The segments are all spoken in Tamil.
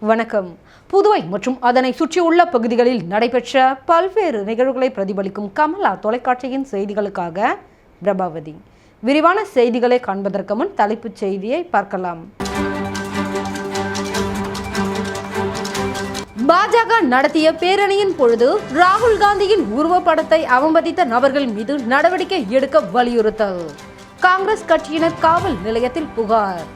வணக்கம். புதுவை மற்றும் அதனை சுற்றியுள்ள பகுதிகளில் நடைபெற்ற பல்வேறு நிகழ்வுகளை பிரதிபலிக்கும் கமலா தொலைக்காட்சியின் செய்திகளுக்காக பிரபாவதி. விரிவான செய்திகளை காண்பதற்கு முன் தலைப்புச் செய்தியை பார்க்கலாம். பாஜக நடத்திய பேரணியின் பொழுது ராகுல் காந்தியின் உருவப்படத்தை அவமதித்த நபர்கள் மீது நடவடிக்கை எடுக்க வலியுறுத்தல். காங்கிரஸ் கட்சியினர் காவல் நிலையத்தில் புகார்.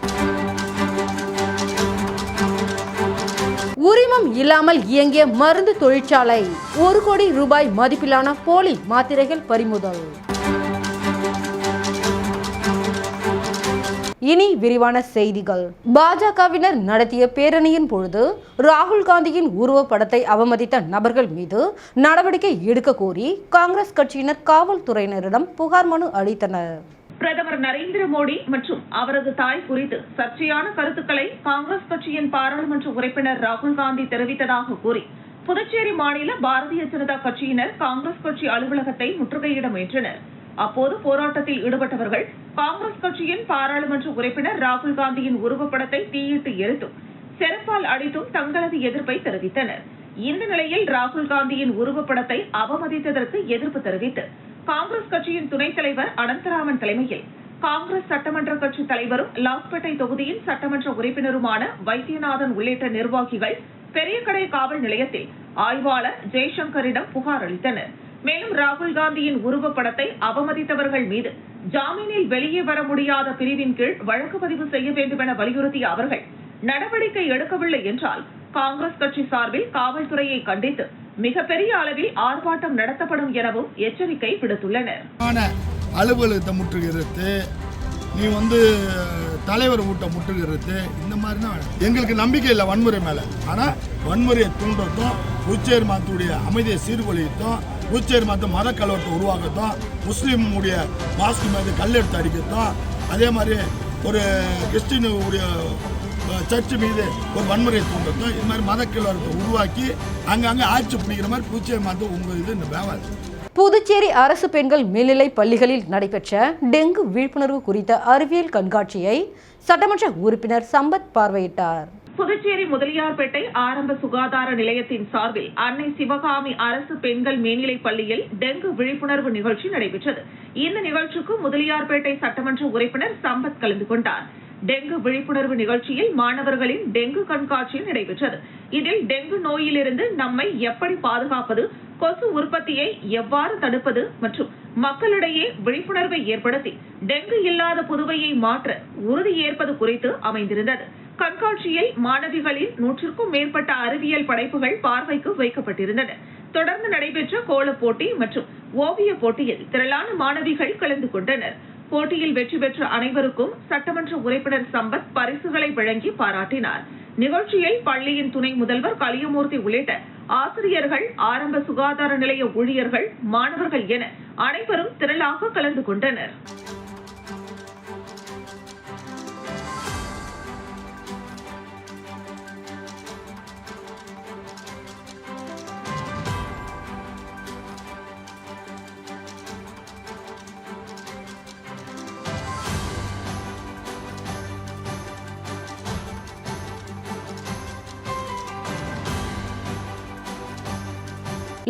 உரிமம் இல்லாமல் இயங்கிய மருந்து தொழிற்சாலை. ஒரு கோடி ரூபாய் மதிப்பிலான போலி மாத்திரைகள் பறிமுதல். இனி விரிவான செய்திகள். பாஜகவினர் நடத்திய பேரணியின் பொழுது ராகுல் காந்தியின் உருவப்படத்தை அவமதித்த நபர்கள் மீது நடவடிக்கை எடுக்க கோரி காங்கிரஸ் கட்சியினர் காவல்துறையினரிடம் புகார் மனு அளித்தனர். பிரதமர் நரேந்திர மோடி மற்றும் அவரது தாய் குறித்து சர்ச்சையான கருத்துக்களை காங்கிரஸ் கட்சியின் பாராளுமன்ற உறுப்பினர் ராகுல் காந்தி தெரிவித்ததாக கூறி புதுச்சேரி மாநில பாரதிய ஜனதா கட்சியினர் காங்கிரஸ் கட்சி அலுவலகத்தை முற்றுகையிட முயன்றனர் அப்போது போராட்டத்தில் ஈடுபட்டவர்கள் காங்கிரஸ் கட்சியின் பாராளுமன்ற உறுப்பினர் ராகுல் காந்தியின் உருவப்படத்தை தீயிட்டு எரித்தும் செருப்பால் அடித்தும் தங்களது எதிர்ப்பை தெரிவித்தனர். இந்த நிலையில் ராகுல் காந்தியின் உருவப்படத்தை அவமதித்ததற்கு எதிர்ப்பு தெரிவித்து காங்கிரஸ் கட்சியின் துணைத் தலைவர் அனந்தராமன் தலைமையில் காங்கிரஸ் சட்டமன்ற கட்சி தலைவரும் லாஸ்பேட்டை தொகுதியின் சட்டமன்ற உறுப்பினருமான வைத்தியநாதன் உள்ளிட்ட நிர்வாகிகள் பெரியகடை காவல் நிலையத்தில் ஆய்வாளர் ஜெய்சங்கரிடம் புகார் அளித்தனர். மேலும் ராகுல் காந்தியின் உருவப்படத்தை அவமதித்தவர்கள் மீது ஜாமீனில் வெளியே வர முடியாத பிரிவின் கீழ் வழக்கு பதிவு செய்ய வேண்டும் என வலியுறுத்திய அவர்கள் நடவடிக்கை எடுக்கவில்லை என்றால் காங்கிரஸ் கட்சி சார்பில் காவல்துறையை கண்டித்து மிகப்பெரிய அளவில் ஆர்ப்பாட்டம் நடத்தப்படும் எனவும் எச்சரிக்கை விடுத்துள்ளனர். அலுவலகத்தை முற்றுகிறது நீ வந்து தலைவர் ஊட்ட முற்றுகிறது இந்த மாதிரி தான் எங்களுக்கு நம்பிக்கை இல்லை வன்முறை மேலே. ஆனால் வன்முறையை தூண்டுறதும் உச்சேர் மாத்துடைய அமைதியை சீர்குலைத்தும் உச்சேர் மாத்த மத கலவரத்தை உருவாக்கத்தும் முஸ்லீமுடைய மாஸ்க் மீது கல்லெடுத்து அடிக்கிறதும் அதே மாதிரி ஒரு கிறிஸ்டினுடைய சர்ச்சு மீது ஒரு வன்முறையை தூண்டுறதும் இது மாதிரி மத கலவரத்தை உருவாக்கி அங்கங்கே ஆட்சி பிடிக்கிற மாதிரி பூச்சேரி மாத்த உங்கள் இது இந்த வேவாது புதுச்சேரி அரசு பெண்கள் மேல்நிலைப் பள்ளிகளில் நடைபெற்ற டெங்கு விழிப்புணர்வு குறித்த அறிவியல் கண்காட்சியை சட்டமன்ற உறுப்பினர் சம்பத் பார்வையிட்டார். புதுச்சேரி முதலியார்பேட்டை ஆரம்ப சுகாதார நிலையத்தின் சார்பில் அன்னை சிவகாமி அரசு பெண்கள் மேல்நிலைப் பள்ளியில் டெங்கு விழிப்புணர்வு நிகழ்ச்சி நடைபெற்றது. இந்த நிகழ்ச்சிக்கு முதலியார்பேட்டை சட்டமன்ற உறுப்பினர் சம்பத் கலந்து கொண்டார். டெங்கு விழிப்புணர்வு நிகழ்ச்சியில் மாணவர்களின் டெங்கு கண்காட்சி நடைபெற்றது. இதில் டெங்கு நோயிலிருந்து நம்மை எப்படி பாதுகாப்பது கொசு உற்பத்தியை எவ்வாறு தடுப்பது மற்றும் மக்களிடையே விழிப்புணர்வை ஏற்படுத்தி டெங்கு இல்லாத புதுவையை மாற்ற உறுதி ஏற்பது குறித்து அமைந்திருந்தது. கண்காட்சியில் மாணவிகளின் நூற்றுக்கும் மேற்பட்ட அறிவியல் படைப்புகள் பார்வைக்கு வைக்கப்பட்டிருந்தன. தொடர்ந்து நடைபெற்ற கோலப் போட்டி மற்றும் ஓவியப் போட்டியில் திரளான மாணவிகள் கலந்து கொண்டனர். போட்டியில் வெற்றி பெற்ற அனைவருக்கும் சட்டமன்ற உறுப்பினர் சம்பத் பரிசுகளை வழங்கி பாராட்டினார். நிகழ்ச்சியில் பள்ளியின் துணை முதல்வர் கலியமூர்த்தி உள்ளிட்ட ஆசிரியர்கள் ஆரம்ப சுகாதார நிலைய ஊழியர்கள் மாணவர்கள் என அனைவரும் திரளாக கலந்து கொண்டனர்.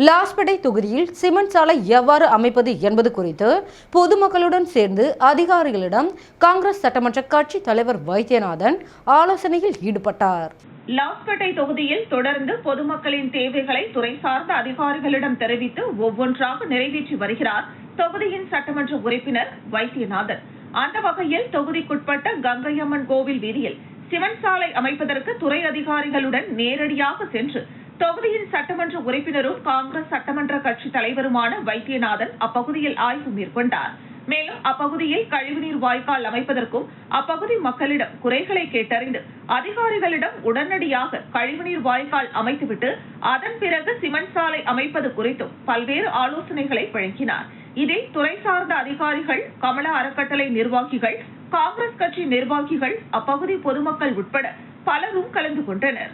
லாஸ்பேட்டை தொகுதியில் சிமெண்ட் சாலை எவ்வாறு அமைப்பது என்பது குறித்து பொதுமக்களுடன் சேர்ந்து அதிகாரிகளிடம் காங்கிரஸ் சட்டமன்ற கட்சி தலைவர் வைத்தியநாதன் ஆலோசனையில் ஈடுபட்டார். லாஸ்பேட்டை தொகுதியில் தொடர்ந்து பொதுமக்களின் தேவைகளை துறை சார்ந்த அதிகாரிகளிடம் தெரிவித்து ஒவ்வொன்றாக நிறைவேற்றி வருகிறார் தொகுதியின் சட்டமன்ற உறுப்பினர் வைத்தியநாதன். அந்த வகையில் தொகுதிக்குட்பட்ட கங்கையம்மன் கோவில் வீதியில் சிமெண்ட் சாலை அமைப்பதற்கு துறை அதிகாரிகளுடன் நேரடியாக சென்று தொகுதியின் சட்டமன்ற உறுப்பினரும் காங்கிரஸ் சட்டமன்ற கட்சி தலைவருமான வைத்தியநாதன் அப்பகுதியில் ஆய்வு மேற்கொண்டார். மேலும் அப்பகுதியில் கழிவுநீர் வாய்க்கால் அமைப்பதற்கும் அப்பகுதி மக்களிடம் குறைகளை கேட்டறிந்து அதிகாரிகளிடம் உடனடியாக கழிவுநீர் வாய்க்கால் அமைத்துவிட்டு அதன் பிறகு சிமெண்ட் சாலை அமைப்பது குறித்தும் பல்வேறு ஆலோசனைகளை வழங்கினார். இதில் துறை சார்ந்த அதிகாரிகள் கமல அறக்கட்டளை நிர்வாகிகள் காங்கிரஸ் கட்சி நிர்வாகிகள் அப்பகுதி பொதுமக்கள் உட்பட பலரும் கலந்து கொண்டனர்.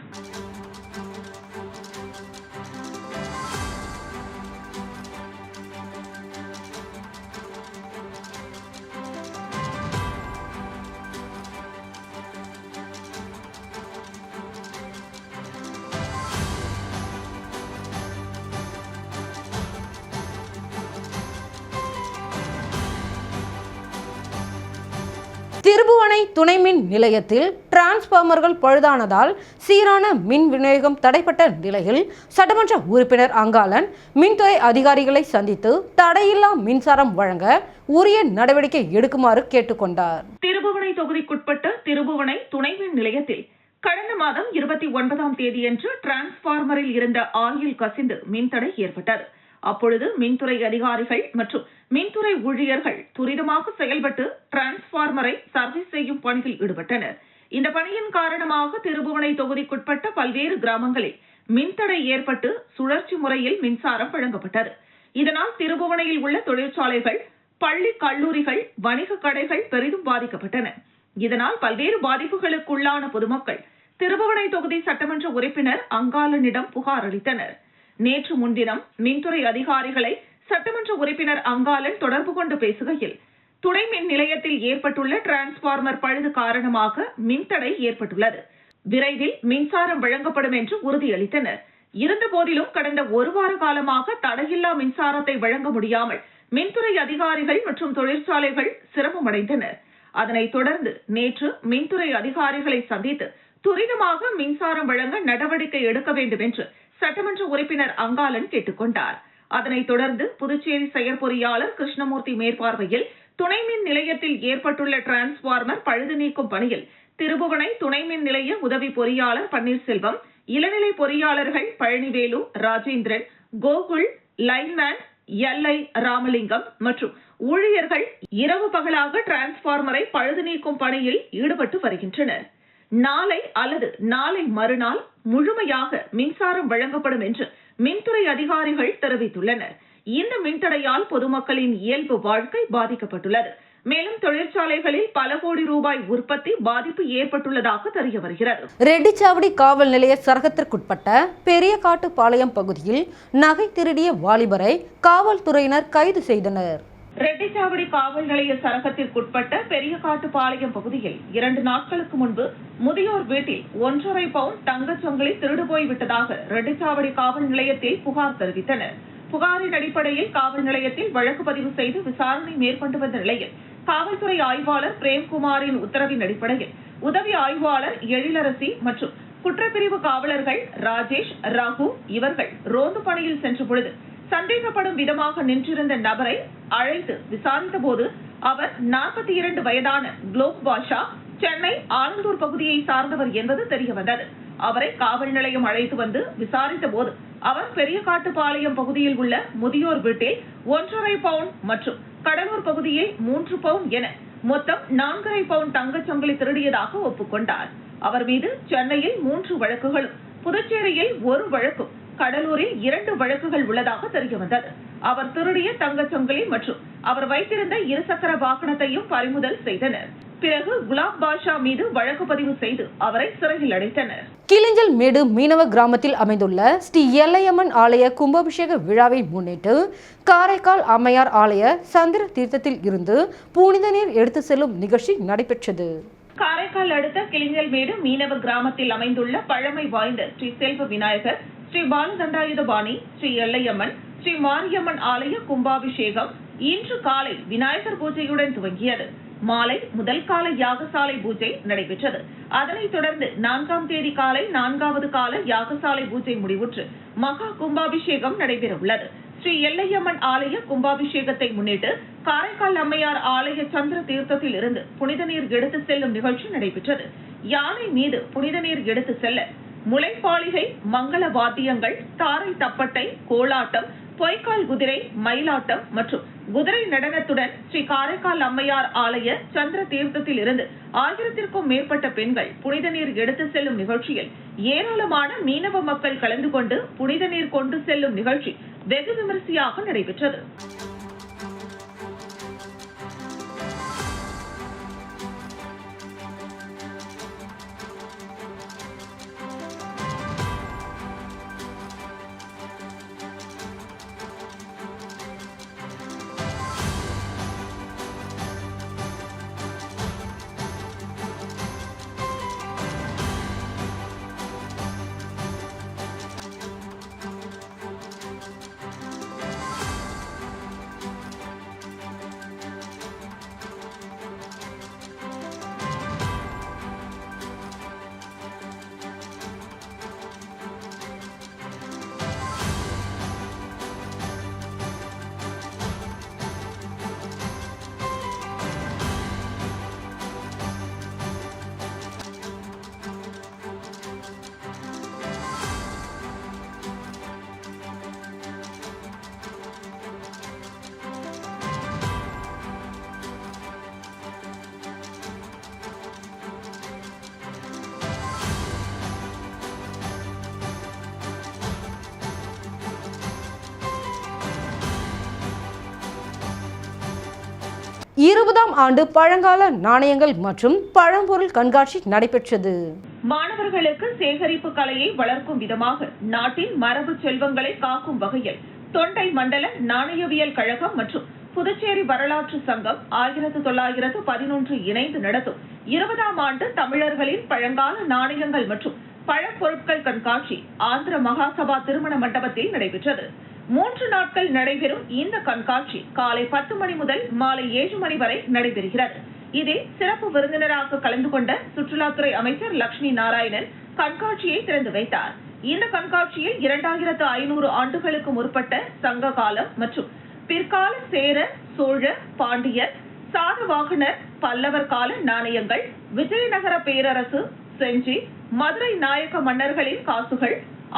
திருபுவனை துணை மின் நிலையத்தில் டிரான்ஸ்பார்மர்கள் பழுதானதால் சீரான மின் விநியோகம் தடைப்பட்ட நிலையில் சட்டமன்ற உறுப்பினர் அங்காளன் மின்துறை அதிகாரிகளை சந்தித்து தடையில்லா மின்சாரம் வழங்க உரிய நடவடிக்கை எடுக்குமாறு கேட்டுக்கொண்டார். திருபுவனை தொகுதிக்குட்பட்ட திருபுவனை துணை மின் நிலையத்தில் கடந்த மாதம் இருபத்தி ஒன்பதாம் தேதியன்று டிரான்ஸ்பார்மரில் இருந்த ஆயில் கசிந்து மின்தடை ஏற்பட்டது. அப்பொழுது மின்துறை அதிகாரிகள் மற்றும் மின்துறை ஊழியர்கள் துரிதமாக செயல்பட்டு டிரான்ஸ்பார்மரை சர்வீஸ் செய்யும் பணியில் ஈடுபட்டனர். இந்த பணியின் காரணமாக திருபுவனை தொகுதிக்குட்பட்ட பல்வேறு கிராமங்களில் மின்தடை ஏற்பட்டு சுழற்சி முறையில் மின்சாரம் வழங்கப்பட்டது. இதனால் திருபுவனையில் உள்ள தொழிற்சாலைகள் பள்ளி கல்லூரிகள் வணிக கடைகள் பெரிதும் பாதிக்கப்பட்டன. இதனால் பல்வேறு பாதிப்புகளுக்குள்ளான பொதுமக்கள் திருபுவனை தொகுதி சட்டமன்ற உறுப்பினர் அங்காளனிடம் புகார் அளித்தனர். நேற்று முன்தினம் மின்துறை அதிகாரிகளை சட்டமன்ற உறுப்பினர் அங்காளன் தொடர்பு கொண்டு பேசுகையில் துணை மின் நிலையத்தில் ஏற்பட்டுள்ள டிரான்ஸ்பார்மர் பழுது காரணமாக மின்தடை ஏற்பட்டுள்ளது. விரைவில் மின்சாரம் வழங்கப்படும் என்று உறுதியளித்தனர். இருந்த போதிலும் கடந்த ஒரு வார காலமாக தடையில்லா மின்சாரத்தை வழங்க முடியாமல் மின்துறை அதிகாரிகள் மற்றும் தொழிற்சாலைகள் சிரமமடைந்தனர். அதனைத் தொடர்ந்து நேற்று மின்துறை அதிகாரிகளை சந்தித்து துரிதமாக மின்சாரம் வழங்க நடவடிக்கை எடுக்க வேண்டும் என்று சட்டமன்ற உறுப்பினர் அங்காளன் கேட்டுக்கொண்டார். அதனைத் தொடர்ந்து புதுச்சேரி செயற்பொறியாளர் கிருஷ்ணமூர்த்தி மேற்பார்வையில் துணை மின் நிலையத்தில் ஏற்பட்டுள்ள டிரான்ஸ்பார்மர் பழுது நீக்கும் பணியில் திருபுவனை துணை மின் நிலைய உதவி பொறியாளர் பன்னீர்செல்வம் இளநிலை பொறியாளர்கள் Palanivelu Rajendran Gokul lineman L I Ramalingam மற்றும் ஊழியர்கள் இரவு பகலாக டிரான்ஸ்பார்மரை பழுது நீக்கும் பணியில் ஈடுபட்டு வருகின்றனர். நாளை அல்லது நாளை மறுநாள் முழுமையாக மின்சாரம் வழங்கப்படும் என்று மின்துறை அதிகாரிகள் தெரிவித்துள்ளனர். இந்த மின்தடையால் பொதுமக்களின் இயல்பு வாழ்க்கை பாதிக்கப்பட்டுள்ளது. மேலும் தொழிற்சாலைகளில் பல கோடி ரூபாய் உற்பத்தி பாதிப்பு ஏற்பட்டுள்ளதாக தெரிய வருகிறது. ரெட்டிச்சாவடி காவல் நிலைய சரகத்திற்குட்பட்ட பெரியகாட்டுப்பாளையம் பகுதியில் நகை திருடிய வாலிபரை காவல்துறையினர் கைது செய்தனர். ரெட்டிச்சாவடி காவல் நிலைய சரகத்திற்குட்பட்ட பெரியகாட்டுப்பாளையம் பகுதியில் இரண்டு நாட்களுக்கு முன்பு முதியோர் வீட்டில் ஒன்றரை பவுன் தங்கச் சங்கிலி திருடு போய்விட்டதாக ரெட்டிச்சாவடி காவல் நிலையத்தில் புகார் தெரிவித்தனர். புகாரின் அடிப்படையில் காவல் நிலையத்தில் வழக்கு பதிவு செய்து விசாரணை மேற்கொண்டு வந்த நிலையில் காவல்துறை ஆய்வாளர் பிரேம்குமாரின் உத்தரவின் அடிப்படையில் உதவி ஆய்வாளர் எழிலரசி மற்றும் குற்றப்பிரிவு காவலர்கள் ராஜேஷ் ரகு இவர்கள் ரோந்து பணியில் சென்ற பொழுது சந்தேகப்படும் விதமாக நின்றிருந்த நபரை அழைத்து விசாரித்த போது அவர் நாற்பத்தி இரண்டு வயதான குளோப் பாஷா சென்னை ஆலந்தூர் பகுதியை சார்ந்தவர் என்பது தெரியவந்தது அவரை காவல் நிலையம் அழைத்து வந்து விசாரித்த போது அவர் பெரியகாட்டுப்பாளையம் பகுதியில் உள்ள முதியோர் வீட்டில் ஒன்றரை பவுன் மற்றும் கடலூர் பகுதியில் மூன்று பவுன் என மொத்தம் நான்கரை பவுன் தங்கச் சங்கிலி திருடியதாக ஒப்புக்கொண்டார். அவர் மீது சென்னையில் மூன்று வழக்குகளும் புதுச்சேரியில் ஒரு வழக்கும் கடலூரில் இரண்டு வழக்குகள் உள்ளதாக தெரியவந்தது அவர் திருடிய தங்கச் சங்கிலி மற்றும் அவர் வைத்திருந்த இருசக்கர வாகனத்தையும் பறிமுதல் செய்தனர். பிறகு குலாப் பாஷா மீது வழக்கு பதிவு செய்து அவரை சிறையில் அடைத்தனர். கிளிஞ்சல் மேடு மீனவ கிராமத்தில் அமைந்துள்ள ஸ்ரீ எல்லையம்மன் ஆலய கும்பாபிஷேக விழாவை முன்னிட்டு காரைக்கால் அம்மையார் ஆலய சந்திர தீர்த்தத்தில் இருந்து புனித நீர் எடுத்து செல்லும் நிகழ்ச்சி நடைபெற்றது. காரைக்கால் அடுத்த கிளிஞ்சல்மேடு மீனவ கிராமத்தில் அமைந்துள்ள பழமை வாய்ந்த ஸ்ரீ செல்வ விநாயகர் ஸ்ரீ பாலதண்டாயுதபாணி ஸ்ரீ எல்லையம்மன் ஸ்ரீ மாரியம்மன் ஆலய கும்பாபிஷேகம் இன்று காலை விநாயகர் பூஜையுடன் துவங்கியது. மாலை முதல் கால யாகசாலை பூஜை நடைபெற்றது. அதனைத் தொடர்ந்து நான்காம் தேதி காலை நான்காவது கால யாகசாலை பூஜை முடிவுற்று மகா கும்பாபிஷேகம் நடைபெற உள்ளது ஸ்ரீ எல்லையம்மன் ஆலய கும்பாபிஷேகத்தை முன்னிட்டு காரைக்கால் அம்மையார் ஆலய சந்திர தீர்த்தத்தில் இருந்து புனித நீர் எடுத்து செல்லும் நிகழ்ச்சி நடைபெற்றது. யானை மீது புனித நீர் எடுத்து செல்ல முளைப்பாளிகை மங்கள வாத்தியங்கள் தாரை தப்பட்டை கோலாட்டம் பொய்க்கால் குதிரை மயிலாட்டம் மற்றும் குதிரை நடனத்துடன் ஸ்ரீ காரைக்கால் அம்மையார் ஆலய சந்திர தீர்த்தத்தில் இருந்து ஆயிரத்திற்கும் மேற்பட்ட பெண்கள் புனித நீர் எடுத்து செல்லும் நிகழ்ச்சியில் ஏராளமான மீனவ மக்கள் கலந்து கொண்டு புனித நீர் கொண்டு செல்லும் நிகழ்ச்சி வெகு விமரிசையாக நடைபெற்றது. இருபதாம் ஆண்டு பழங்கால நாணயங்கள் மற்றும் பழம்பொருள் கண்காட்சி நடைபெற்றது. மாணவர்களுக்கு சேகரிப்பு கலையை வளர்க்கும் விதமாக நாட்டின் மரபு செல்வங்களை காக்கும் வகையில் தொண்டை மண்டல நாணயவியல் கழகம் மற்றும் புதுச்சேரி வரலாற்று சங்கம் ஆயிரத்து தொள்ளாயிரத்து பதினொன்று இணைந்து நடத்தும் இருபதாம் ஆண்டு தமிழர்களின் பழங்கால நாணயங்கள் மற்றும் பழப்பொருட்கள் கண்காட்சி ஆந்திர மகாசபா திருமண மண்டபத்தில் நடைபெற்றது. மூன்று நாட்கள் நடைபெறும் இந்த கண்காட்சி காலை பத்து மணி முதல் மாலை ஏழு மணி வரை நடைபெறுகிறது. இதில் சிறப்பு விருந்தினராக கலந்து கொண்ட சுற்றுலாத்துறை அமைச்சர் லட்சுமி நாராயணன் கண்காட்சியை திறந்து வைத்தார். இந்த கண்காட்சியில் இரண்டாயிரத்து ஐநூறு ஆண்டுகளுக்கு முற்பட்ட சங்க காலம் மற்றும் பிற்கால சேர சோழ பாண்டியர் சாதவாகனர் பல்லவர் கால நாணயங்கள் விஜயநகர பேரரசு செஞ்சி மதுரை நாயக்க மன்னர்களின் காசுகள்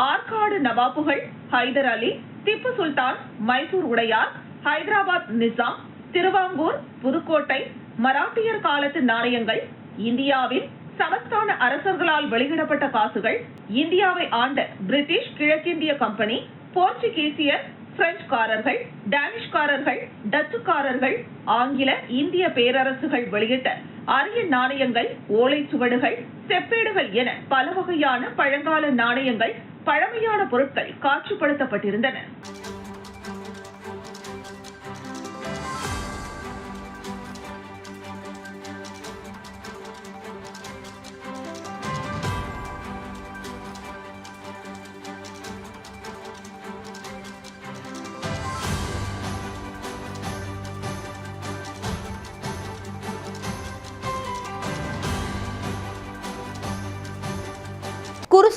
ஆற்காடு நவாப்புகள் ஹைதர் அலி திப்பு சுல்தான் மைசூர் உடையார் ஹைதராபாத் நிசாம் திருவாங்கூர் புதுக்கோட்டை மராட்டியர் காலத்து நாணயங்கள் இந்தியாவின் சமஸ்தான அரசர்களால் வெளியிடப்பட்ட காசுகள் இந்தியாவை ஆண்ட பிரிட்டிஷ் கிழக்கிந்திய கம்பெனி போர்ச்சுகீசியர் பிரெஞ்சுக்காரர்கள் டேனிஷ்காரர்கள் டச்சுக்காரர்கள் ஆங்கில இந்திய பேரரசுகள் வெளியிட்ட அரிய நாணயங்கள் ஓலைச்சுவடுகள் செப்பேடுகள் என பல வகையான பழங்கால நாணயங்கள் பழமையான பொருட்கள் காட்சிப்படுத்தப்பட்டிருந்தன.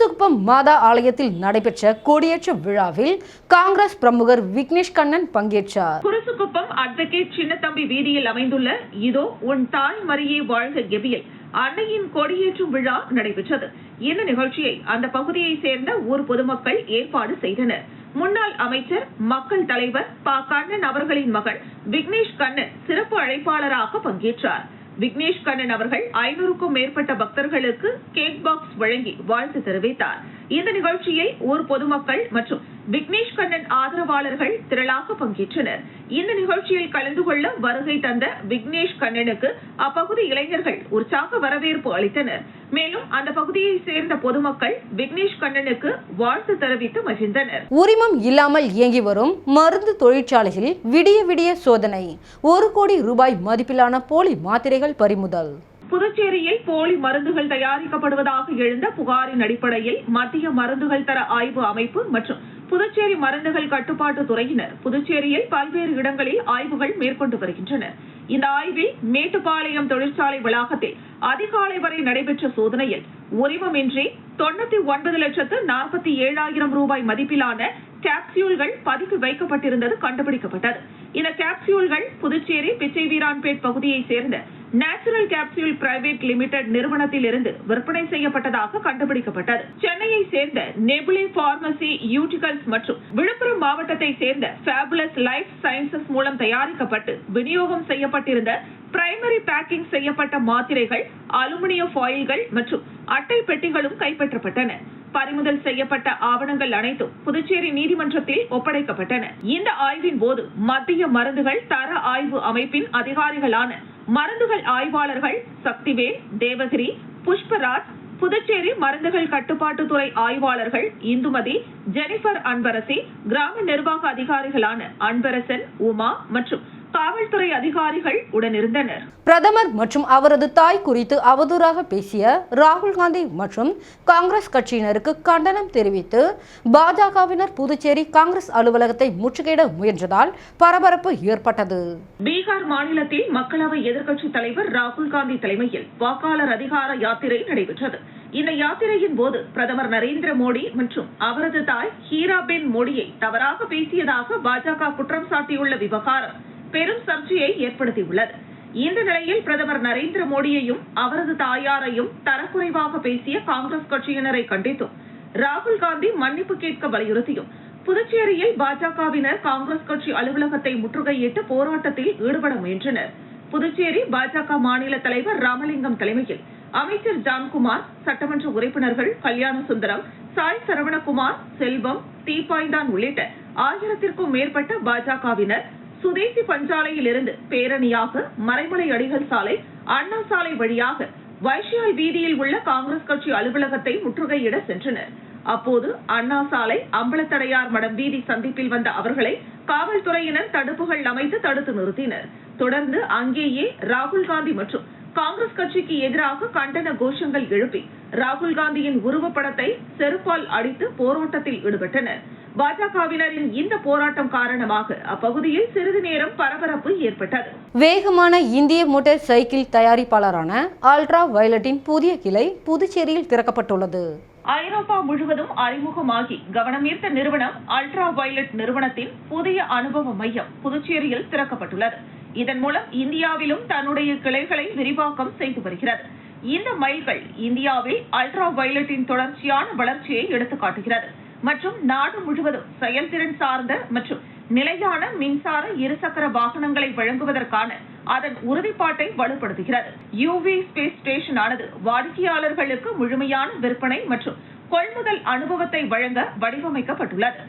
குருசுக்குப்பம் மாதா ஆலயத்தில் நடைபெற்ற கொடியேற்ற விழாவில் காங்கிரஸ் பிரமுகர் விக்னேஷ் கண்ணன் பங்கேற்றார். குரசுக்குப்பம் அட்வொகேட் சின்னத்தம்பி வீதியில் அமைந்துள்ள இதோ உன் தாய் மரியே வாழ்க கெபியில் அன்னையின் கொடியேற்றும் விழா நடைபெற்றது. இந்த நிகழ்ச்சியை அந்த பகுதியைச் சேர்ந்த ஊர் பொதுமக்கள் ஏற்பாடு செய்தனர். முன்னாள் அமைச்சர் மக்கள் தலைவர் ப. கண்ணன் அவர்களின் மகள் விக்னேஷ் கண்ணன் சிறப்பு அழைப்பாளராக பங்கேற்றார். விக்னேஷ் கண்ணன் அவர்கள் ஐநூறுக்கும் மேற்பட்ட பக்தர்களுக்கு கேக் பாக்ஸ் வழங்கி வாழ்த்து தெரிவித்தார். இந்த நிகழ்ச்சியில் ஊர் பொதுமக்கள் மற்றும் விக்னேஷ் கண்ணன் ஆதரவாளர்கள் திரளாக பங்கேற்றனர். இந்த நிகழ்ச்சியில் கலந்து கொள்ள வருகை தந்த விக்னேஷ் கண்ணனுக்கு அப்பகுதி இளைஞர்கள் உற்சாக வரவேற்பு அளித்தனர். மேலும் அந்த பகுதியை சேர்ந்த பொதுமக்கள் விக்னேஷ் கண்ணனுக்கு வாழ்த்து தெரிவித்து மகிழ்ந்தனர். உரிமம் இல்லாமல் இயங்கி வரும் மருந்து தொழிற்சாலையில் விடிய விடிய சோதனை. ஒரு கோடி ரூபாய் மதிப்பிலான போலி மாத்திரைகள் பறிமுதல். புதுச்சேரியில் போலி மருந்துகள் தயாரிக்கப்படுவதாக எழுந்த புகாரின் அடிப்படையில் மத்திய மருந்துகள் தர ஆய்வு அமைப்பு மற்றும் புதுச்சேரி மருந்துகள் கட்டுப்பாட்டு துறையினர் புதுச்சேரியில் பல்வேறு இடங்களில் ஆய்வுகள் மேற்கொண்டு வருகின்றனர் இந்த ஆய்வில் மேட்டுப்பாளையம் தொழிற்சாலை வளாகத்தில் அதிகாலை வரை நடைபெற்ற சோதனையில் உரிமமின்றி தொண்ணூத்தி ஒன்பது லட்சத்து நாற்பத்தி ஏழாயிரம் ரூபாய் மதிப்பிலான கேப்சியூல்கள் பதுக்கி வைக்கப்பட்டிருந்தது கண்டுபிடிக்கப்பட்டது. இந்த கேப்சியூல்கள் புதுச்சேரி பிச்சை வீரான்பேட் பகுதியைச் சேர்ந்த நேச்சுரல் கேப்சியூல் பிரைவேட் லிமிடெட் நிறுவனத்தில் இருந்து விற்பனை செய்யப்பட்டதாக கண்டுபிடிக்கப்பட்டது. சென்னையை சேர்ந்த நெபுலி பார்மசி யூட்டிகல்ஸ் மற்றும் விழுப்புரம் மாவட்டத்தை சேர்ந்த ஃபேபுலஸ் லைஃப் சயின்சஸ் மூலம் தயாரிக்கப்பட்டு விநியோகம் செய்யப்பட்டிருந்த பிரைமரி பேக்கிங் செய்யப்பட்ட மாத்திரைகள் அலுமினிய ஃபாயில்கள் மற்றும் அட்டை பெட்டிகளும் கைப்பற்றப்பட்டன. பறிமுதல் செய்யப்பட்ட ஆவணங்கள் அனைத்தும் புதுச்சேரி நீதிமன்றத்தில் ஒப்படைக்கப்பட்டன. இந்த ஆய்வின் போது மத்திய மருந்துகள் தர ஆய்வு அமைப்பின் அதிகாரிகளான மருந்துகள் ஆய்வாளர்கள் சக்திவேல் தேவகிரி புஷ்பராஜ் புதுச்சேரி மருந்துகள் கட்டுப்பாட்டுத்துறை ஆய்வாளர்கள் இந்துமதி ஜெனிஃபர் அன்பரசி கிராம நிர்வாக அதிகாரிகளான அன்பரசன் உமா மற்றும் காவல்துறை அதிகாரிகள் உடனிருந்தனர். பிரதமர் மற்றும் அவரது தாய் குறித்து அவதூறாக பேசிய ராகுல் காந்தி மற்றும் காங்கிரஸ் கட்சியினருக்கு கண்டனம் தெரிவித்து பாஜகவினர் புதுச்சேரி காங்கிரஸ் அலுவலகத்தை முற்றுகையிட முயன்றதால் பரபரப்பு ஏற்பட்டது. பீகார் மாநிலத்தில் மக்களவை எதிர்க்கட்சித் தலைவர் ராகுல் காந்தி தலைமையில் வாக்காளர் அதிகார யாத்திரை நடைபெற்றது. இந்த யாத்திரையின் போது பிரதமர் நரேந்திர மோடி மற்றும் அவரது தாய் ஹீராபென் மோடியை தவறாக பேசியதாக பாஜக குற்றம் சாட்டியுள்ள விவகாரம். பெரும் சர்ச்சையை ஏற்படுத்தியுள்ளது. இந்த நிலையில் பிரதமர் நரேந்திர மோடியையும் அவரது தாயாரையும் தரக்குறைவாக பேசிய காங்கிரஸ் கட்சியினரை கண்டித்தும் ராகுல் காந்தி மன்னிப்பு கேட்க வலியுறுத்தியும் புதுச்சேரியில் பாஜகவினர் காங்கிரஸ் கட்சி அலுவலகத்தை முற்றுகையிட்டு போராட்டத்தில் ஈடுபட முயன்றனர். புதுச்சேரி பாஜக மாநில தலைவர் ராமலிங்கம் தலைமையில் அமைச்சர் ஜான்குமார் சட்டமன்ற உறுப்பினர்கள் கல்யாண சுந்தரம் சாய் சரவணகுமார் செல்வம் தீபாய்தான் உள்ளிட்ட ஆயிரத்திற்கும் மேற்பட்ட பாஜகவினர் சுதேசி பஞ்சாலையில் இருந்து பேரணியாக மறைமலை அடிகள் சாலை அண்ணா சாலை வழியாக வைஷியால் வீதியில் உள்ள காங்கிரஸ் கட்சி அலுவலகத்தை முற்றுகையிட சென்றனர். அப்போது அண்ணா சாலை அம்பலத்தடையார் மடம் வீதி சந்திப்பில் வந்த அவர்களை காவல்துறையினர் தடுப்புகள் அமைத்து தடுத்து நிறுத்தினர். தொடர்ந்து அங்கேயே ராகுல் காந்தி மற்றும் காங்கிரஸ் கட்சிக்கு எதிராக கண்டன கோஷங்கள் எழுப்பி ராகுல் காந்தியின் உருவப்படத்தை செருப்பால் அடித்து போராட்டத்தில் ஈடுபட்டனர். பாஜகவினரின் இந்த போராட்டம் காரணமாக அப்பகுதியில் சிறிது நேரம் பரபரப்பு ஏற்பட்டது. வேகமான இந்திய மோட்டார் சைக்கிள் தயாரிப்பாளரான அல்ட்ரா வயலட்டின் புதிய கிளை புதுச்சேரியில் திறக்கப்பட்டுள்ளது. ஐரோப்பா முழுவதும் அறிமுகமாகி கவனமீர்த்த நிறுவனம் அல்ட்ரா வயலட் நிறுவனத்தின் புதிய அனுபவ மையம் புதுச்சேரியில் திறக்கப்பட்டுள்ளது. இதன் மூலம் இந்தியாவிலும் தன்னுடைய கிளைகளை விரிவாக்கம் செய்து வருகிறது. இந்த மைல்கள் இந்தியாவில் அல்ட்ரா வயலட்டின் தொடர்ச்சியான வளர்ச்சியை எடுத்துக்காட்டுகிறது. மற்றும் நாடு முழுவதும் செயல்திறன் சார்ந்த மற்றும் நிலையான மின்சார இருசக்கர வாகனங்களை வழங்குவதற்கான அதன் உறுதிப்பாட்டை வலுப்படுத்துகிறது. யூவி ஸ்பேஸ் ஸ்டேஷன் ஆனது வாடிக்கையாளர்களுக்கு முழுமையான விற்பனை மற்றும் கொள்முதல் அனுபவத்தை வழங்க வடிவமைக்கப்பட்டுள்ளது.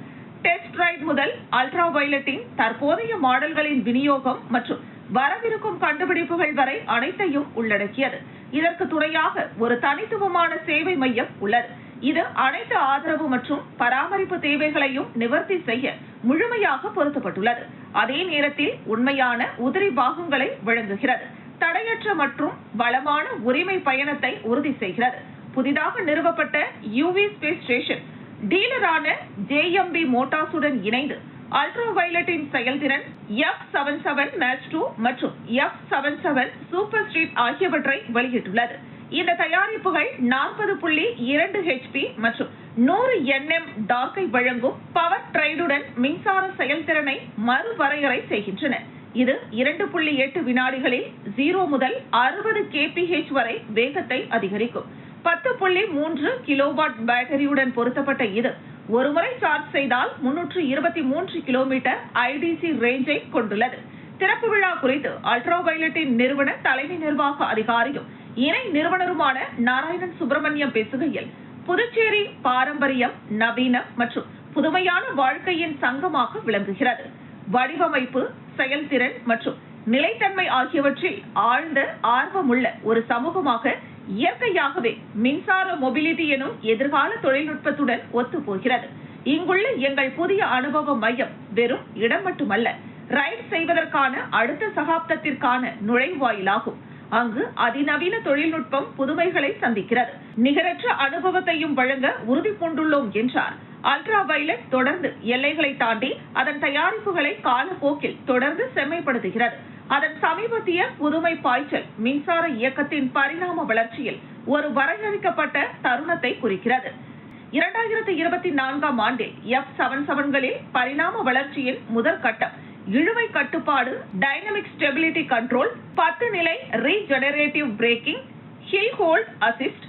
டெஸ்ட் ரைட் முதல் அல்ட்ரா வயலட்டின் தற்போதைய மாடல்களின் விநியோகம் மற்றும் வரவிருக்கும் கண்டுபிடிப்புகள் வரை அனைத்தையும் உள்ளடக்கியது. இதற்கு துணையாக ஒரு தனித்துவமான சேவை மையம் உள்ளது. இது அனைத்து ஆதரவு மற்றும் பராமரிப்பு தேவைகளையும் நிவர்த்தி செய்ய முழுமையாக பொருத்தப்பட்டுள்ளது. அதே நேரத்தில் உண்மையான உதிரி பாகங்களை வழங்குகிறது. தடையற்ற மற்றும் வளமான உரிமை பயணத்தை உறுதி செய்கிறது. புதிதாக நிறுவப்பட்ட யூவி ஸ்பேஸ் ஸ்டேஷன் டீலரான ஜேஎம்பி மோட்டார்ஸுடன் இணைந்து அல்ட்ரா வயலட்டின் செயல்திறன் F seven seven Mach two மற்றும் F seven seven super street ஆகியவற்றை வெளியிட்டுள்ளது. இந்த தயாரிப்புகள் நாற்பது புள்ளி இரண்டு ஹெச்பி மற்றும் நூறு என்எம் டார்க்கை வழங்கும் பவர் ட்ரைடுடன் மின்சார செயல்திறனை மறுவரையறை செய்கின்றன. இது இரண்டு புள்ளி எட்டு வினாடிகளில் ஜீரோ முதல் அறுபது கேபிஹெச் வரை வேகத்தை அதிகரிக்கும். பத்து புள்ளி மூன்று கிலோவாட் பேட்டரியுடன் பொருத்தப்பட்ட இது ஒருமுறை சார்ஜ் செய்தால் முன்னூற்று இருபத்தி மூன்று கிலோமீட்டர் ஐடிசி ரேஞ்சை கொண்டுள்ளது. திறப்பு விழா குறித்து அல்ட்ரா வயலட்டின் நிறுவன தலைமை நிர்வாக அதிகாரியும் இணை நிறுவனருமான நாராயணன் சுப்பிரமணியம் பேசுகையில் புதுச்சேரி பாரம்பரியம் நவீனம் மற்றும் புதுமையான வாழ்க்கையின் சங்கமாக விளங்குகிறது. வடிவமைப்பு செயல்திறன் மற்றும் நிலைத்தன்மை ஆகியவற்றில் ஆழ்ந்த ஆர்வமுள்ள ஒரு சமூகமாக இயற்கையாகவே மின்சார மொபிலிட்டி எனும் எதிர்கால தொழில்நுட்பத்துடன் ஒத்து போகிறது இங்குள்ள எங்கள் புதிய அனுபவ மையம் வெறும் இடம் மட்டுமல்ல ரைட் செய்வதற்கான அடுத்த சகாப்தத்திற்கான நுழைவாயிலாகும். அங்கு அதிநவீன தொழில்நுட்பம் புதுமைகளை சந்திக்கிறது. நிகரற்ற அனுபவத்தையும் வழங்க உறுதி பூண்டுள்ளோம் என்றார். அல்ட்ரா வயலட் தொடர்ந்து எல்லைகளை தாண்டி அதன் தயாரிப்புகளை காலப்போக்கில் தொடர்ந்து செம்மைப்படுத்துகிறது. அதன் சமீபத்திய புதுமை பாய்ச்சல் மின்சார இயக்கத்தின் பரிணாம வளர்ச்சியில் ஒரு வரையறுக்கப்பட்ட தருணத்தை குறிக்கிறது. இரண்டாயிரத்தி இருபத்தி நான்காம் ஆண்டில் எஃப் செவன் செவன்களில் பரிணாம வளர்ச்சியின் முதற்கட்டம் இழுவை கட்டுப்பாடு டைனமிக் ஸ்டெபிலிட்டி கண்ட்ரோல் பத்து நிலை regenerative braking hill hold assist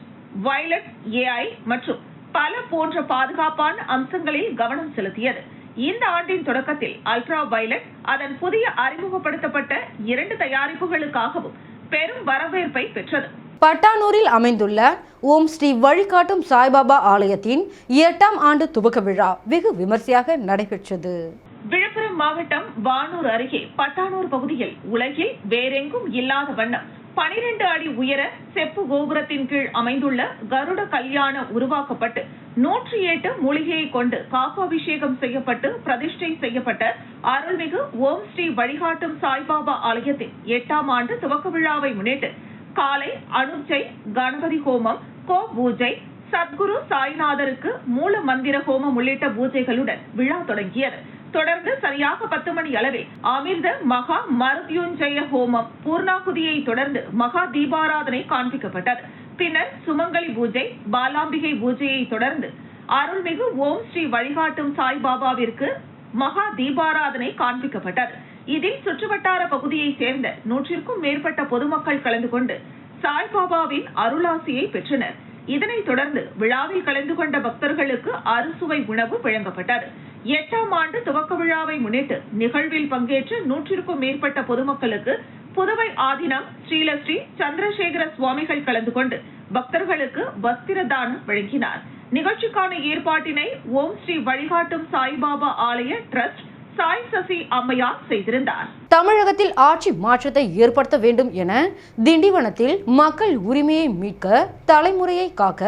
Violette AI மற்றும் பல போன்ற பாதுகாப்பான அம்சங்களில் கவனம் செலுத்தியது. இந்த ஆண்டின் தொடக்கத்தில் அல்ட்ரா வயலட் அதன் புதிய அறிமுகப்படுத்தப்பட்ட இரண்டு தயாரிப்புகளுக்காகவும் பெரும் வரவேற்பை பெற்றது. பட்டானூரில் அமைந்துள்ள ஓம் ஸ்ரீ வழிகாட்டும் சாய்பாபா ஆலயத்தின் எட்டாம் ஆண்டு துவக்க விழா வெகு விமர்சையாக நடைபெற்றது. விழுப்புரம் மாவட்டம் வானூர் அருகே பட்டானூர் பகுதியில் உலகில் வேறெங்கும் இல்லாத வண்ணம் பனிரெண்டு அடி உயர செப்பு கோபுரத்தின் கீழ் அமைந்துள்ள கருட கல்யாணம் உருவாக்கப்பட்டு நூற்றி எட்டு மூலிகையை கொண்டு காப்பாபிஷேகம் செய்யப்பட்டு பிரதிஷ்டை செய்யப்பட்ட அருள்மிகு ஓம் ஸ்ரீ வழிகாட்டும் சாய்பாபா ஆலயத்தின் எட்டாம் ஆண்டு துவக்க விழாவை முன்னிட்டு காலை அனுஜை கணபதி ஹோமம் கோ பூஜை சத்குரு சாய்நாதருக்கு மூல மந்திர ஹோமம் உள்ளிட்ட பூஜைகளுடன் விழா தொடங்கியது. தொடர்ந்து சரியாக பத்து மணி அளவில் அமிர்த மகா மருத்யுஞ்சய ஹோமம் பூர்ணாகுதியை தொடர்ந்து மகா தீபாராதனை காண்பிக்கப்பட்டது. பின்னர் சுமங்கலி பூஜை பாலாம்பிகை பூஜையை தொடர்ந்து அருள்மிகு ஓம் ஸ்ரீ வழிகாட்டும் சாய்பாபாவிற்கு மகா தீபாராதனை காண்பிக்கப்பட்டது. இதில் சுற்றுவட்டார பகுதியை சேர்ந்த நூற்றிற்கும் மேற்பட்ட பொதுமக்கள் கலந்து கொண்டு சாய்பாபாவின் அருளாசியை பெற்றனர். இதனைத் தொடர்ந்து விழாவில் கலந்து கொண்ட பக்தர்களுக்கு அறுசுவை உணவு வழங்கப்பட்டது. எட்டாம் ஆண்டு துவக்க விழாவை முன்னிட்டு நிகழ்வில் பங்கேற்று நூற்றிற்கும் மேற்பட்ட பொதுமக்களுக்கு புதுவை ஆதீனம் ஸ்ரீலஸ்ரீ சந்திரசேகர சுவாமிகள் கலந்து கொண்டு பக்தர்களுக்கு வஸ்திர தானம் வழங்கினார். நிகழ்ச்சிக்கான ஏற்பாட்டினை ஓம் ஸ்ரீ வழிகாட்டும் சாய்பாபா ஆலய டிரஸ்ட் சாய் சசி அம்மையார் செய்திருந்தார். தமிழகத்தில் ஆட்சி மாற்றத்தை ஏற்படுத்த வேண்டும் என திண்டிவனத்தில் மக்கள் உரிமையை மீட்க தலைமுறையை காக்க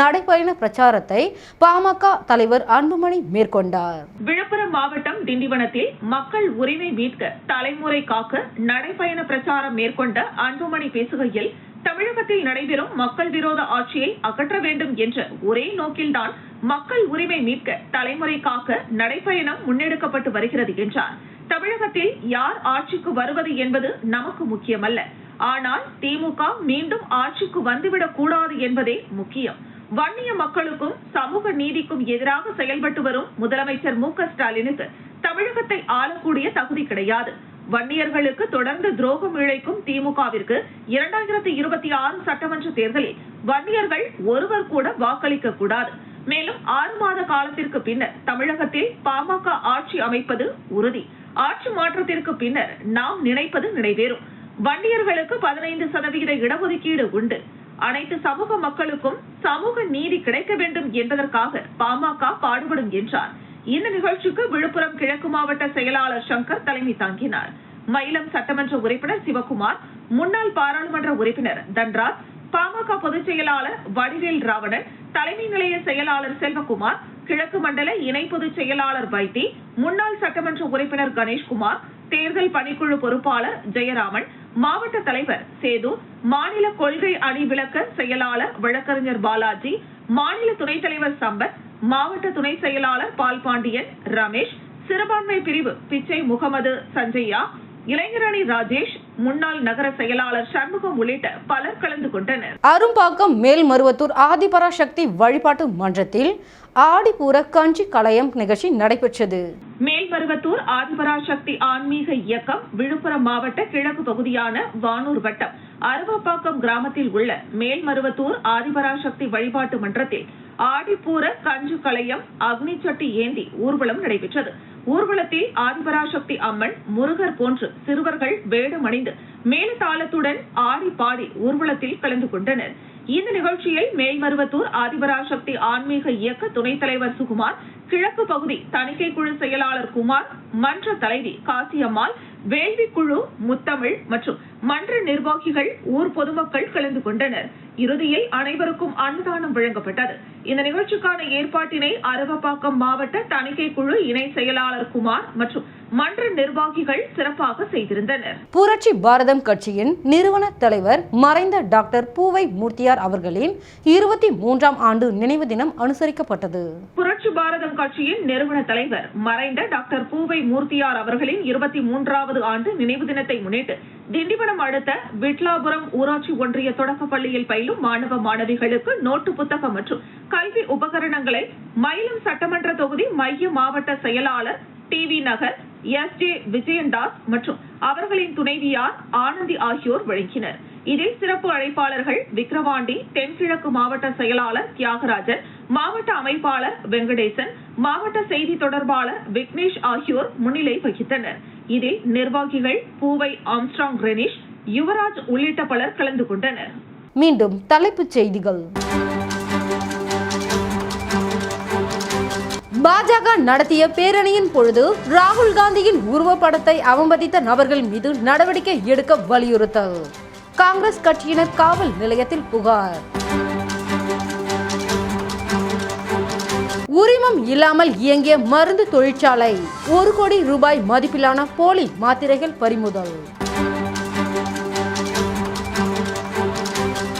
நடைபயண பிரச்சாரத்தை பாமக தலைவர் அன்புமணி மேற்கொண்டார். விழுப்புரம் மாவட்டம் திண்டிவனத்தில் மக்கள் உரிமை மீட்க தலைமுறை காக்க நடைபயண பிரச்சாரம் மேற்கொண்ட அன்புமணி பேசுகையில் தமிழகத்தில் நடைபெறும் மக்கள் விரோத ஆட்சியை அகற்ற வேண்டும் என்ற ஒரே நோக்கில்தான் மக்கள் உரிமை மீட்க தலைமுறை காக்க நடைபயணம் முன்னெடுக்கப்பட்டு வருகிறது என்றார். தமிழகத்தில் யார் ஆட்சிக்கு வருவது என்பது நமக்கு முக்கியமல்ல. ஆனால் திமுக மீண்டும் ஆட்சிக்கு வந்துவிடக் கூடாது என்பதே முக்கியம். வன்னிய மக்களுக்கும் சமூக நீதிக்கும் எதிராக செயல்பட்டு வரும் முதலமைச்சர் மு க ஸ்டாலினுக்கு தமிழகத்தை ஆளக்கூடிய தகுதி கிடையாது. வன்னியர்களுக்கு தொடர்ந்து துரோகம் இழைக்கும் திமுகவிற்கு இரண்டாயிரத்தி இருபத்தி ஆறு சட்டமன்ற தேர்தலில் வன்னியர்கள் ஒருவர் கூட வாக்களிக்க கூடாது. மேலும் ஆறு மாத காலத்திற்கு பின்னர் தமிழகத்தில் பாமக ஆட்சி அமைப்பது உறுதி. ஆட்சி மாற்றத்திற்கு பின்னர் நாம் நினைப்பது நிறைவேறும். வன்னியர்களுக்கு பதினைந்து சதவிகித இடஒதுக்கீடு உண்டு. அனைத்து சமூக மக்களுக்கும் சமூக நீதி கிடைக்க வேண்டும் என்பதற்காக பாமக பாடுபடும் என்றார். இந்த நிகழ்ச்சிக்கு விழுப்புரம் கிழக்கு மாவட்ட செயலாளர் சங்கர் தலைமை தாங்கினார். மயிலம் சட்டமன்ற உறுப்பினர் சிவகுமார் முன்னாள் பாராளுமன்ற உறுப்பினர் தன்ராஜ் பாமக பொதுச் செயலாளர் வடிவேல் ராவணன் தலைமை நிலைய செயலாளர் செல்வகுமார் கிழக்கு மண்டல இணை பொதுச் செயலாளர் வைத்தி முன்னாள் சட்டமன்ற உறுப்பினர் கணேஷ்குமார் தேர்தல் பணிக்குழு பொறுப்பாளர் ஜெயராமன் மாவட்ட தலைவர் சேது மாநில கொள்கை அணி விளக்க செயலாளர் வழக்கறிஞர் பாலாஜி மாநில துணைத் தலைவர் சம்பத் மாவட்ட துணை செயலாளர் பால் பாண்டியன் ரமேஷ் சிறுபான்மை பிரிவு பிச்சை முகமது சஞ்சய்யா இளைஞரணி ராஜேஷ் முன்னாள் நகர செயலாளர் சண்முகம் உள்ளிட்ட பலர் கலந்து கொண்டனர். அரும்பாக்கம் மேல்மருவத்தூர் ஆதிபராசக்தி வழிபாட்டு மன்றத்தில் ஆடிப்பூர கஞ்சி கலயம் நிகழ்ச்சி நடைபெற்றது. மேல்மருவத்தூர் ஆதிபராசக்தி ஆன்மீக இயக்கம் விழுப்புரம் மாவட்ட கிழக்கு பகுதியான வானூர் வட்டம் அருவப்பாக்கம் கிராமத்தில் உள்ள மேல்மருவத்தூர் ஆதிபராசக்தி வழிபாட்டு மன்றத்தில் ஆடிப்பூர கஞ்சு கலையம் அக்னி சட்டி ஏந்தி ஊர்வலம் நடைபெற்றது. ஊர்வலத்தில் ஆதிபராசக்தி அம்மன் முருகர் போன்று சிறுவர்கள் வேடமணிந்து மேலதாளத்துடன் ஆடி பாடி ஊர்வலத்தில் கலந்து கொண்டனர். இந்த நிகழ்ச்சியில் மேல்மருவத்தூர் ஆதிபராசக்தி ஆன்மீக இயக்க துணைத் தலைவர் சுகுமார் கிழக்கு பகுதி தணிக்கை குழு செயலாளர் குமார் மன்ற தலைவி காசியம்மாள் வேள்வி குழு முத்தமிழ் மற்றும் மன்ற நிர்வாகிகள் ஊர் பொதுமக்கள் கலந்து கொண்டனர். இறுதியில் அனைவருக்கும் அன்னதானம் வழங்கப்பட்டது. இந்த நிகழ்ச்சிக்கான ஏற்பாட்டினை அரவப்பாக்கம் மாவட்ட தணிக்கை குழு இணை செயலாளர் குமார் மற்றும் மன்ற நிர்வாகிகள் சிறப்பாக செய்திருந்தனர். புரட்சி பாரதம் கட்சியின் நிறுவன தலைவர் மறைந்த டாக்டர் பூவை மூர்த்தியார் அவர்களின் இருபத்தி மூன்றாம் ஆண்டு நினைவு தினம் அனுசரிக்கப்பட்டது. புரட்சி பாரதம் கட்சியின் நிறுவன தலைவர் மறைந்த டாக்டர் பூவை மூர்த்தியார் அவர்களின் இருபத்தி மூன்றாவது ஆண்டு நினைவு தினத்தை முன்னிட்டு திண்டிவனம் அடுத்த விட்லாபுரம் ஊராட்சி ஒன்றிய தொடக்கப் பள்ளியில் பயிலும் மாணவ மாணவிகளுக்கு நோட்டு புத்தகம் மற்றும் கல்வி உபகரணங்களை மயிலம் சட்டமன்ற தொகுதி மைய மாவட்ட செயலாளர் T V Nagar S J Vijayandas மற்றும் அவர்களின் துணைவியார் ஆனந்தி ஆகியோர் வழங்கினர். இதில் சிறப்பு அழைப்பாளர்கள் விக்கிரவாண்டி தென்கிழக்கு மாவட்ட செயலாளர் தியாகராஜன் மாவட்ட அமைப்பாளர் வெங்கடேசன் மாவட்ட செய்தி தொடர்பாளர் விக்னேஷ் ஆகியோர் முன்னிலை வகித்தனர். இதில் நிர்வாகிகள் பூவை ஆம்ஸ்ட்ராங் ரெனிஷ் யுவராஜ் உள்ளிட்ட பலர் கலந்து கொண்டனர். மீண்டும் தலைப்புச் செய்திகள். பாஜக நடத்திய பேரணியின் பொழுது ராகுல் காந்தியின் உருவப்படத்தை அவமதித்த நபர்கள் மீது நடவடிக்கை எடுக்க வலியுறுத்தல். காங்கிரஸ் கட்சியினர் காவல் நிலையத்தில் புகார். உரிமம் இல்லாமல் இயங்கிய மருந்து தொழிற்சாலை ஒரு கோடி ரூபாய் மதிப்பிலான போலி மாத்திரைகள் பறிமுதல்.